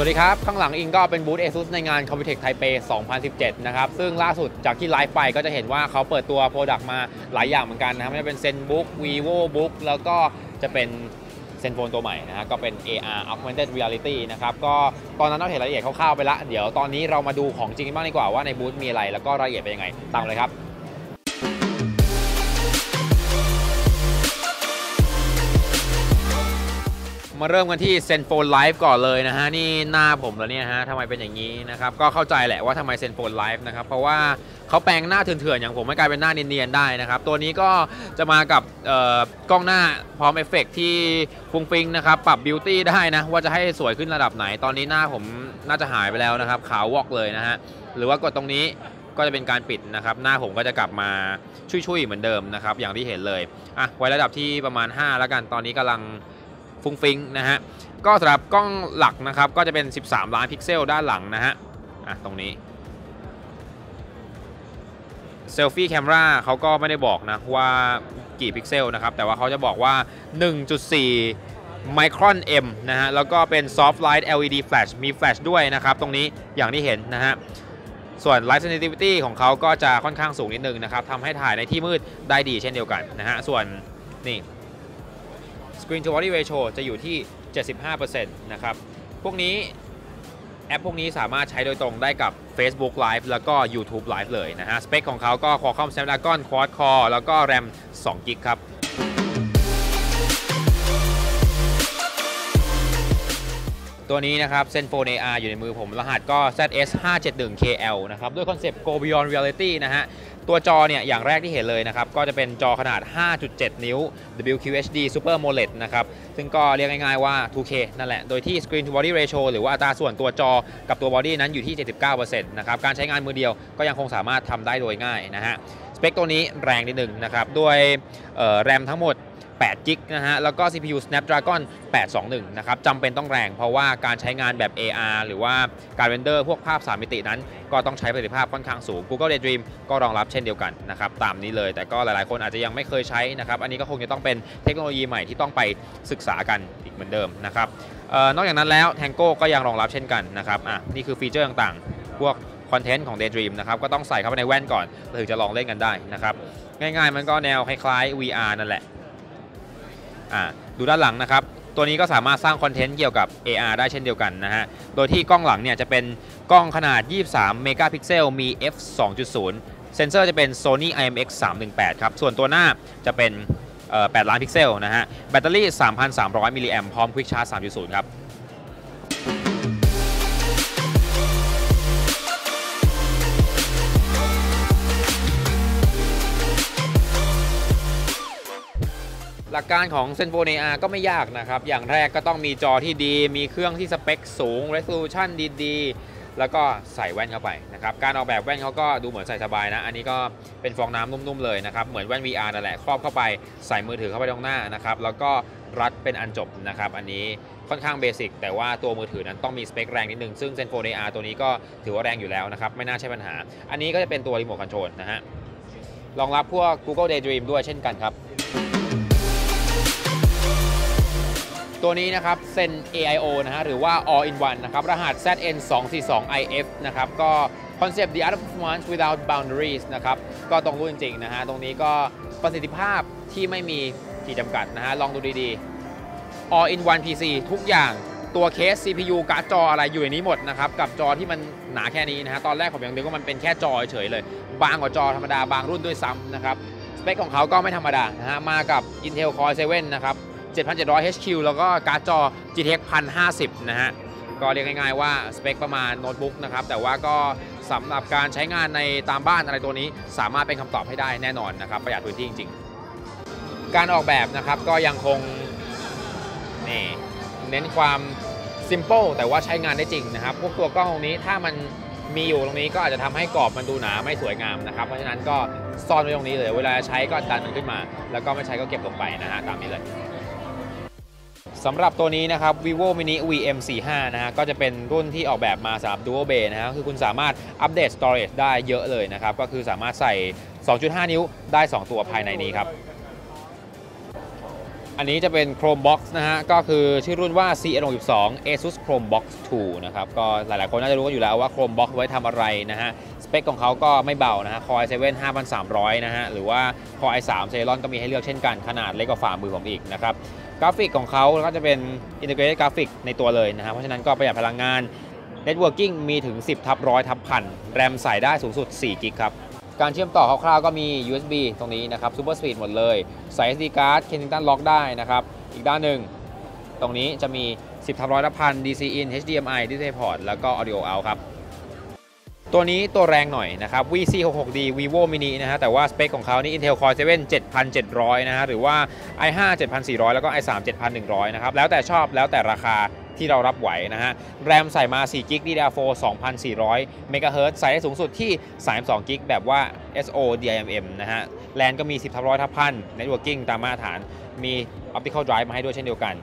สวัสดีครับ ข้างหลังอิงก็เป็นบูธ ASUS ในงาน Computex Taipei 2017 นะครับ ซึ่งล่าสุดจากที่ไลฟ์ไปก็จะเห็นว่าเขาเปิดตัวโปรดักต์มาหลายอย่างเหมือนกันนะครับไม่ว่าจะเป็น ZenBook Vivo Book แล้วก็จะเป็นเซนโฟนตัวใหม่นะฮะก็เป็น AR Augmented Reality นะครับ ก็ตอนนั้นเราเห็นรายละเอียดคร่าวๆไปละ เดี๋ยวตอนนี้เรามาดูของจริงบ้างดีกว่าว่าในบูธมีอะไร แล้วก็รายละเอียดเป็นยังไงตามเลยครับ มาเริ่มกันที่เซนโฟนไลฟ์ก่อนเลยนะฮะ นี่หน้าผมแล้วเนี่ยฮะทำไมเป็นอย่างนี้นะครับ ก็เข้าใจแหละว่าทำไมเซนโฟนไลฟ์นะครับ เพราะว่าเขาแปลงหน้าเถื่อนๆ อย่างผมไม่กลายเป็นหน้าเนียนๆ ได้นะครับ ตัวนี้ก็จะมากับเอ่อกล้องหน้าพร้อมเอฟเฟกต์ที่ฟุ้งฟิงนะครับ ปรับบิวตี้ได้นะ ว่าจะให้สวยขึ้นระดับไหน ตอนนี้หน้าผมน่าจะหายไปแล้วนะครับขาววอกเลยนะฮะหรือว่ากดตรงนี้ก็จะเป็นการปิดนะครับ หน้าผมก็จะกลับมาชุยๆเหมือนเดิมนะครับ อย่างที่เห็นเลยอะไว้ระดับที่ประมาณ 5 แล้วกันตอนนี้กำลัง ฟุ้งฟิงนะฮะก็สำหรับกล้องหลักนะครับก็จะเป็น 13 ล้านพิกเซลด้านหลังนะฮะอะตรงนี้เซลฟี่แคมราเขาก็ไม่ได้บอกนะว่ากี่พิกเซลนะครับ แต่ว่าเขาจะบอกว่า 1.4 ไมครอน M นะฮะ แล้วก็เป็น Soft Light LED Flash มีแฟลชด้วยนะครับ ตรงนี้อย่างที่เห็นนะฮะ ส่วน Light Sensitivity ของเขาก็จะค่อนข้างสูงนิดนึงนะครับทำให้ถ่ายในที่มืดได้ดีเช่นเดียวกันนะฮะ ส่วนนี่ Screen to Body Ratio จะอยู่ที่ 75%นะครับ พวกนี้แอปพวกนี้สามารถใช้โดยตรงได้กับ Facebook Live แล้วก็ YouTube Live เลยนะฮะ สเปคของเขาก็ Qualcomm Snapdragon Quad Core แล้วก็ RAM 2 GB ครับ ตัวนี้นะครับ Zenfone AR อยู่ในมือผมรหัสก็ ZS 571 KL นะครับด้วยคอนเซปต์ Go Beyond Reality นะฮะตัวจอเนี่ยอย่างแรกที่เห็นเลยนะครับ ก็จะเป็นจอขนาด 5.7 นิ้ว WQHD Super AMOLED นะครับ ซึ่งก็เรียกง่ายๆว่า 2K นั่นแหละ โดยที่ Screen to Body Ratio หรือว่าอัตราส่วนตัวจอกับตัวบอดี้นั้นอยู่ที่ 79%นะครับ การใช้งานมือเดียวก็ยังคงสามารถทำได้โดยง่ายนะฮะ สเปคตัวนี้แรงนิดหนึ่งนะครับ ด้วยแรมทั้งหมด8กิกนะฮะ แล้วก็ CPU Snapdragon 821 นะครับจำเป็นต้องแรงเพราะว่าการใช้งานแบบ AR หรือว่าการเรนเดอร์พวกภาพ 3 มิตินั้น ก็ต้องใช้ประสิทธิภาพค่อนข้างสูง Google Daydream ก็รองรับเช่นเดียวกันนะครับ ตามนี้เลย แต่ก็หลายๆ คนอาจจะยังไม่เคยใช้นะครับ อันนี้ก็คงจะต้องเป็นเทคโนโลยีใหม่ที่ต้องไปศึกษากันอีกเหมือนเดิมนะครับออนอกจากนั้นแล้ว Tango ก็ยังรองรับเช่นกันนะครับ อะ นี่คือฟีเจอร์ต่างๆ พวก คอนเทนต์ของ Daydream นะครับก็ต้องใส่เข้าไปในแว่นก่อนถึงจะลองเล่นกันได้นะครับง่ายๆมันก็แนวคล้ายๆ VR นั่นแหละอ่าดูด้านหลังนะครับตัวนี้ก็สามารถสร้างคอนเทนต์เกี่ยวกับ AR ได้เช่นเดียวกันนะฮะ โดยที่กล้องหลังเนี่ยจะเป็นกล้องขนาด 23 เมกะพิกเซล มี f 2.0 เซนเซอร์จะเป็น Sony IMX 318 ครับ ส่วนตัวหน้าจะเป็น 8 ล้านพิกเซลนะฮะ แบตเตอรี่ 3,300 มิลลิแอมพร้อม Quick Charge 3.0 ครับ ลักการของ Zenfone AR ก็ไม่ยากนะครับ อย่างแรกก็ต้องมีจอที่ดี มีเครื่องที่สเปคสูง resolution ดีๆ แล้วก็ใส่แว่นเข้าไปนะครับ การออกแบบแว่นเขาก็ดูเหมือนใส่สบายนะ อันนี้ก็เป็นฟองน้ำนุ่มๆเลยนะครับ เหมือนแว่น VR นั่นแหละ ครอบเข้าไป ใส่มือถือเข้าไปตรงหน้านะครับ แล้วก็รัดเป็นอันจบนะครับ อันนี้ค่อนข้างเบสิกแต่ว่าตัวมือถือนั้นต้องมีสเปคแรงนิดนึง ซึ่ง Zenfone AR ตัวนี้ก็ถือว่าแรงอยู่แล้วนะครับ ไม่น่าใช่ปัญหา อันนี้ก็จะเป็นตัวรีโมทคอนโทรลนะฮะ รองรับพวก Google Daydream ด้วยเช่นกันครับ ตัวนี้นะครับ Zen AIO นะฮะหรือว่า All in One นะครับ รหัส ZN 2 4 2 IF นะครับ ก็คอนเซปต์ The Art of Performance Without Boundaries นะครับ ก็ตรงรุ่นจริง ๆ นะฮะ ตรงนี้ก็ประสิทธิภาพที่ไม่มีขีดจำกัดนะฮะ ลองดูดีๆ All in One PC ทุกอย่างตัวเคส CPU การ์ดจออะไรอยู่ในนี้หมดนะครับ กับจอที่มันหนาแค่นี้นะฮะ ตอนแรกผมยังนึกว่ามันเป็นแค่จอเฉยๆเลย บางกว่าจอธรรมดาบางรุ่นด้วยซ้ำนะครับ สเปคของเขาก็ไม่ธรรมดานะฮะ มากับ Intel Core 7 นะครับ 7,700 HQ แล้วก็การ์ดจอ GTX 1050 นะฮะ ก็เรียกง่ายๆว่า สเปคประมาณโน้ตบุ๊กนะครับ แต่ว่าก็สำหรับการใช้งานในตามบ้านอะไรตัวนี้ สามารถเป็นคำตอบให้ได้แน่นอนนะครับ ประหยัดพื้นที่จริง ๆ การออกแบบนะครับก็ยังคงนี่เน้นความ simple แต่ว่าใช้งานได้จริงนะครับ พวกตัวกล้องตรงนี้ถ้ามันมีอยู่ตรงนี้ก็อาจจะทำให้กรอบมันดูหนาไม่สวยงามนะครับ เพราะฉะนั้นก็ซ่อนไว้ตรงนี้เลย เวลาใช้ก็ดันมันขึ้นมา แล้วก็ไม่ใช้ก็เก็บลงไปนะฮะตามนี้เลย สำหรับตัวนี้นะครับ vivo mini vm45 นะฮะก็จะเป็นรุ่นที่ออกแบบมาสำหรับ dual bay นะฮะคือคุณสามารถอัปเดต storage ได้เยอะเลยนะครับ ก็คือสามารถใส่ 2.5 นิ้วได้ 2 ตัวภายในนี้ครับ อันนี้จะเป็น Chromebox นะฮะ ก็คือชื่อรุ่นว่า CN62 ASUS Chromebox 2 นะครับ ก็หลายๆ คนน่าจะรู้กันอยู่แล้วว่า Chromebox ไว้ทำอะไรนะฮะสเปคของเขาก็ไม่เบานะฮะ Core i7 5300 นะฮะ หรือว่า Core i3 Celeron ก็มีให้เลือกเช่นกัน ขนาดเล็กกว่าฝ่ามือผมอีกนะครับ กราฟิกของเขาก็จะเป็น Integrated Graphic ในตัวเลยนะฮะเพราะฉะนั้นก็ประหยัดพลังงาน Networking มีถึง 10ทับร้อยทับพันแรมใส่ได้สูงสุด4กิกครับ การเชื่อมต่อคร่าวๆก็มี USB ตรงนี้นะครับ Super Speed หมดเลย ใส่ SD card Kensington Lock ได้นะครับ อีกด้านหนึ่ง ตรงนี้จะมี 10ทับร้อยทับพัน DC in HDMI Display Port แล้วก็ Audio out ครับ ตัวนี้ตัวแรงหน่อยนะครับ VC66D Vivo Mini นะฮะแต่ว่าสเปคของเขานี่ Intel Core 7 7700 นะฮะหรือว่า i5 7400 แล้วก็ i3 7100 นะครับ แล้วแต่ชอบแล้วแต่ราคาที่เรารับไหวนะฮะ แรมใส่มา 4 g b DDR4 2400 MHz ใส่ได้สูงสุดที่ 32 g b แบบว่า SO DIMM นะฮะ แลนก็มี 10ทับร้อยทับพัน Networking ตามมาตรฐาน มี Optical Drive มาให้ด้วยเช่นเดียวกัน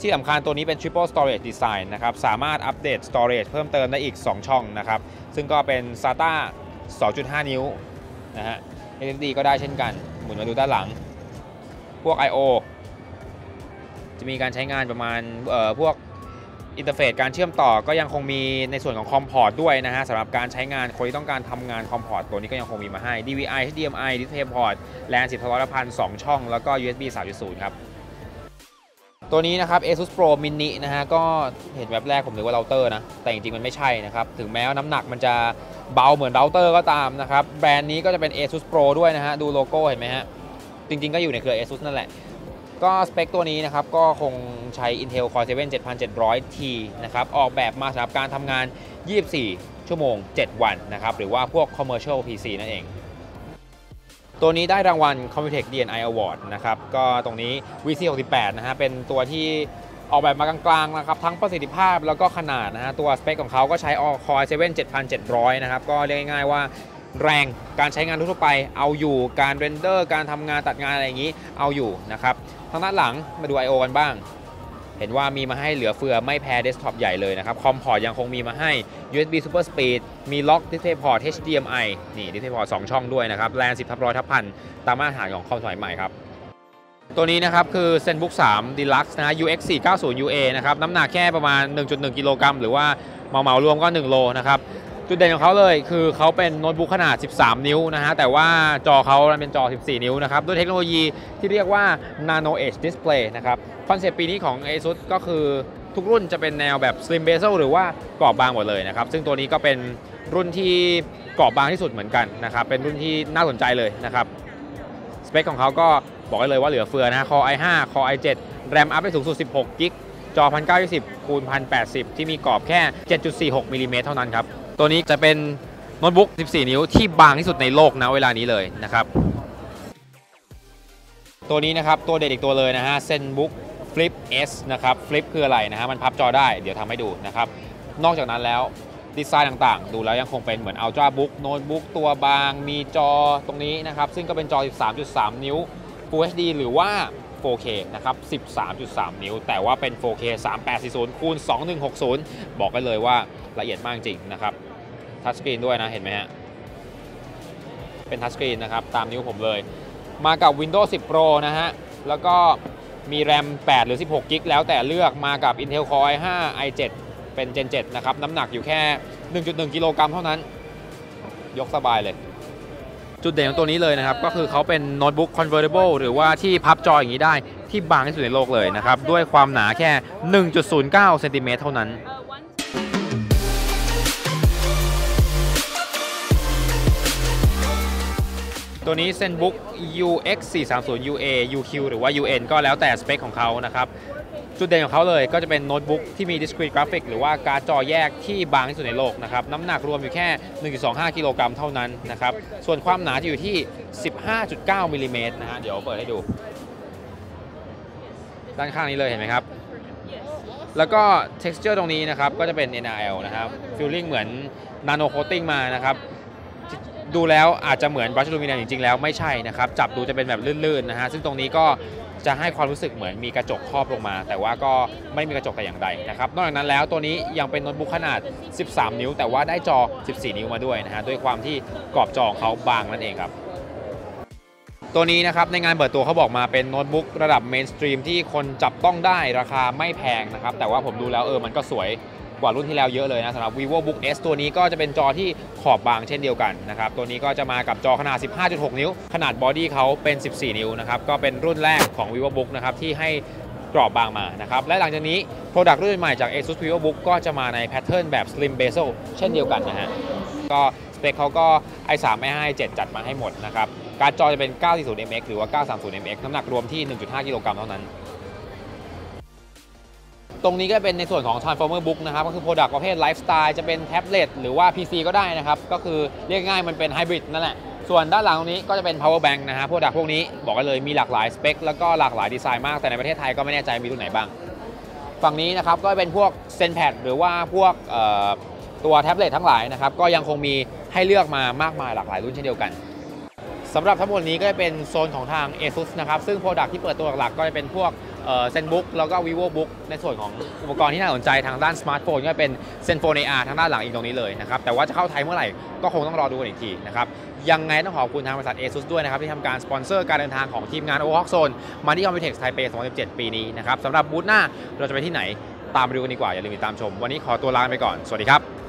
ที่สำคัญตัวนี้เป็น Triple Storage Design นะครับ สามารถอัปเดต Storage เพิ่มเติมได้อีก 2 ช่องนะครับ ซึ่งก็เป็น SATA 2.5 นิ้วนะฮะ SSD ก็ได้เช่นกัน หมุนมาดูด้านหลัง พวก I/O จะมีการใช้งานประมาณเอ่อพวกอินเทอร์เฟซการเชื่อมต่อก็ยังคงมีในส่วนของคอมพอร์ตด้วยนะฮะสำหรับการใช้งานคนที่ต้องการทำงานคอมพอร์ตตัวนี้ก็ยังคงมีมาให้ DVI HDMI DisplayPort แลน10ทรพัน2ช่อง แล้วก็ USB 3.0 ครับ ตัวนี้นะครับ ASUS Pro Mini นะฮะก็เห็นแบบแรกผมนึกว่าเราเตอร์นะ แต่จริงๆ มันไม่ใช่นะครับ ถึงแม้ว่าน้ำหนักมันจะเบาเหมือนเราเตอร์ก็ตามนะครับ แบรนด์นี้ก็จะเป็น ASUS Pro ด้วยนะฮะ ดูโลโก้เห็นไหมฮะ จริงๆ ก็อยู่ในเครือ ASUS นั่นแหละ ก็สเปคตัวนี้นะครับ ก็คงใช้ Intel Core 7 7700T นะครับ ออกแบบมาสำหรับการทำงาน 24 ชั่วโมง 7 วันนะครับ หรือว่าพวก Commercial PC นั่นเอง ตัวนี้ได้รางวัล Computex DNI Award นะครับ ก็ตรงนี้ VC68 นะฮะ เป็นตัวที่ออกแบบมากลางๆนะครับ ทั้งประสิทธิภาพแล้วก็ขนาดนะฮะ ตัวสเปคของเขาก็ใช้ Core i7 7700 นะครับ ก็เรียกง่ายๆว่าแรงการใช้งานทั่วๆไป เอาอยู่การเรนเดอร์ การทำงานตัดงานอะไรอย่างนี้ เอาอยู่นะครับ ทางด้านหลังมาดู I/O กันบ้าง เห็นว่ามีมาให้เหลือเฟือไม่แพ้เดสก์ท็อปใหญ่เลยนะครับ คอมพอร์ตยังคงมีมาให้ USB Super Speed มีล็อก DisplayPort HDMI นี่ DisplayPort 2ช่องด้วยนะครับแลน10ทับร้อยทับพันตามมาตรฐานของคอมสมัยใหม่ครับ ตัวนี้นะครับคือ ZenBook 3 Deluxe นะ UX 490 UA นะครับ น้ำหนักแค่ประมาณ 1.1 กิโลกรัมหรือว่าเมาเมารวมก็ 1 โลนะครับ จุดเด่นของเขาเลยคือเขาเป็นโน้ตบุ๊กขนาด 13 นิ้วนะฮะ แต่ว่าจอเขาเป็นจอ 14 นิ้วนะครับ ด้วยเทคโนโลยีที่เรียกว่า Nano Edge Display นะครับ คอนเซปต์ปีนี้ของ ASUS ก็คือทุกรุ่นจะเป็นแนวแบบ Slim Bezel หรือว่ากรอบบางหมดเลยนะครับ ซึ่งตัวนี้ก็เป็นรุ่นที่กรอบบางที่สุดเหมือนกันนะครับ เป็นรุ่นที่น่าสนใจเลยนะครับ สเปคของเขาก็บอกได้เลยว่าเหลือเฟือนะ Core i5 Core i7 แรมอัพได้สูงสุด 16กิกจอ 1920 คูณ 1080 ที่มีกรอบแค่ 7.46มิลลิเมตรเท่านั้นครับ ตัวนี้จะเป็นโน้ตบุ๊ก 14 นิ้วที่บางที่สุดในโลกนะเวลานี้เลยนะครับ ตัวนี้นะครับตัวเด็ดอีกตัวเลยนะฮะ ZenBook Flip S นะครับ Flip คืออะไรนะฮะมันพับจอได้เดี๋ยวทำให้ดูนะครับ นอกจากนั้นแล้วดีไซน์ต่างๆ ดูแล้วยังคงเป็นเหมือน Ultra Book โน้ตบุ๊กตัวบางมีจอตรงนี้นะครับ ซึ่งก็เป็นจอ 13.3 นิ้ว Full HD หรือว่า 4K นะครับ 13.3 นิ้ว แต่ว่าเป็น 4K 3840คูณ2160 บอกกันเลยว่าละเอียดมากจริงนะครับ ทัชสกรีนด้วยนะ เห็นไหมฮะ เป็นทัชสกรีนนะครับ ตามนิ้วผมเลย มากับ Windows 10 Pro นะฮะ แล้วก็มีแรม 8 หรือ 16 กิกแล้วแต่เลือกมากับ Intel Core i5 i7 เป็น Gen 7 นะครับ น้ำหนักอยู่แค่ 1.1 กิโลกรัมเท่านั้น ยกสบายเลย จุดเด่นของตัวนี้เลยนะครับ ก็คือเขาเป็นโน้ตบุ๊ก convertible หรือว่าที่พับจออย่างนี้ได้ที่บางที่สุดในโลกเลยนะครับ ด้วยความหนาแค่ 1.09 เซนติเมตรเท่านั้น ตัวนี้ ZenBook UX 430 UA UQ หรือว่า UN ก็แล้วแต่สเปคของเขานะครับจุดเด่นของเขาเลยก็จะเป็นโน้ตบุ๊กที่มี discrete graphic หรือว่าการ์ดจอแยกที่บางที่สุดในโลกนะครับ น้ำหนักรวมอยู่แค่ 1.25 กิโลกรัมเท่านั้นนะครับ ส่วนความหนาจะอยู่ที่ 15.9 มิลลิเมตรนะฮะ เดี๋ยวเปิดให้ดู ด้านข้างนี้เลยเห็นไหมครับ แล้วก็ texture ตรงนี้นะครับ ก็จะเป็น NRL นะครับ feeling เหมือน nano coating มานะครับ ดูแล้วอาจจะเหมือนบรัชลูมิเนียมจริงๆ แล้วไม่ใช่นะครับจับดูจะเป็นแบบลื่นๆนะฮะซึ่งตรงนี้ก็จะให้ความรู้สึกเหมือนมีกระจกครอบลงมา แต่ว่าก็ไม่มีกระจกแต่อย่างใดนะครับนอกจากนั้นแล้วตัวนี้ยังเป็นโน้ตบุ๊กขนาด 13 นิ้ว แต่ว่าได้จอ 14 นิ้วมาด้วยนะฮะด้วยความที่กรอบจอของเขาบางนั่นเองครับตัวนี้นะครับในงานเปิดตัวเขาบอกมาเป็นโน้ตบุ๊กระดับเมนสตรีมที่คนจับต้องได้ราคาไม่แพงนะครับแต่ว่าผมดูแล้วเออมันก็สวย กว่ารุ่นที่แล้วเยอะเลยนะสำหรับ vivo book s ตัวนี้ก็จะเป็นจอที่ขอบบางเช่นเดียวกันนะครับ ตัวนี้ก็จะมากับจอขนาด 15.6 นิ้ว ขนาดบอดี้เขาเป็น 14 นิ้วนะครับ ก็เป็นรุ่นแรกของ vivo book นะครับที่ให้กรอบบางมานะครับ และหลังจากนี้ Product รุ่นใหม่จาก ASUS vivo book ก็จะมาในแพทเทิร์นแบบ slim bezel เช่นเดียวกันนะฮะ ก็สเปคเขาก็ i3 i5 i7 จัดมาให้หมดนะครับ การ์ดจอจะเป็น 940mx หรือว่า 930mx น้ำหนักรวมที่ 1.5 กิโลกรัมเท่านั้น ตรงนี้ก็เป็นในส่วนของ Transformer Book นะครับ ก็คือ Product ประเภทไลฟ์สไตล์จะเป็นแท็บเล็ตหรือว่า PC ก็ได้นะครับ ก็คือเรียกง่ายมันเป็นไฮบริดนั่นแหละ ส่วนด้านหลังตรงนี้ก็จะเป็น power bank นะฮะ Product พวกนี้บอกกันเลยมีหลากหลายสเปคแล้วก็หลากหลายดีไซน์มาก แต่ในประเทศไทยก็ไม่แน่ใจมีรุ่นไหนบ้าง ฝั่งนี้นะครับก็เป็นพวก ZenPad หรือว่าพวกตัวแท็บเล็ตทั้งหลายนะครับก็ยังคงมีให้เลือกมามากมายหลากหลายรุ่นเช่นเดียวกัน สำหรับทั้งหมดนี้ก็จะเป็นโซนของทาง ASUS นะครับ ซึ่ง Product ที่เปิดตัวหลักๆก็จะเป็นพวกเอ่อ ZenBook แล้วก็ VivoBook ในส่วนของอุปกรณ์ที่น่าสนใจทางด้านสมาร์ทโฟนก็เป็น ZenFone AR ทางด้านหลังอีกตรงนี้เลยนะครับ แต่ว่าจะเข้าไทยเมื่อไหร่ก็คงต้องรอดูกันอีกทีนะครับ ยังไงต้องขอบคุณทางบริษัท ASUS ด้วยนะครับ ที่ทำการสปอนเซอร์การเดินทางของทีมงาน o h o k Zone มาที่ Computex Taipei 2017 ปีนี้นะครับสำหรับบูธหน้าเราจะไปที่ไหนตามไปดูกันดีกว่าอย่าลืมติดตามชม วันนี้ขอตัวลาไปก่อนสวัสดีครับ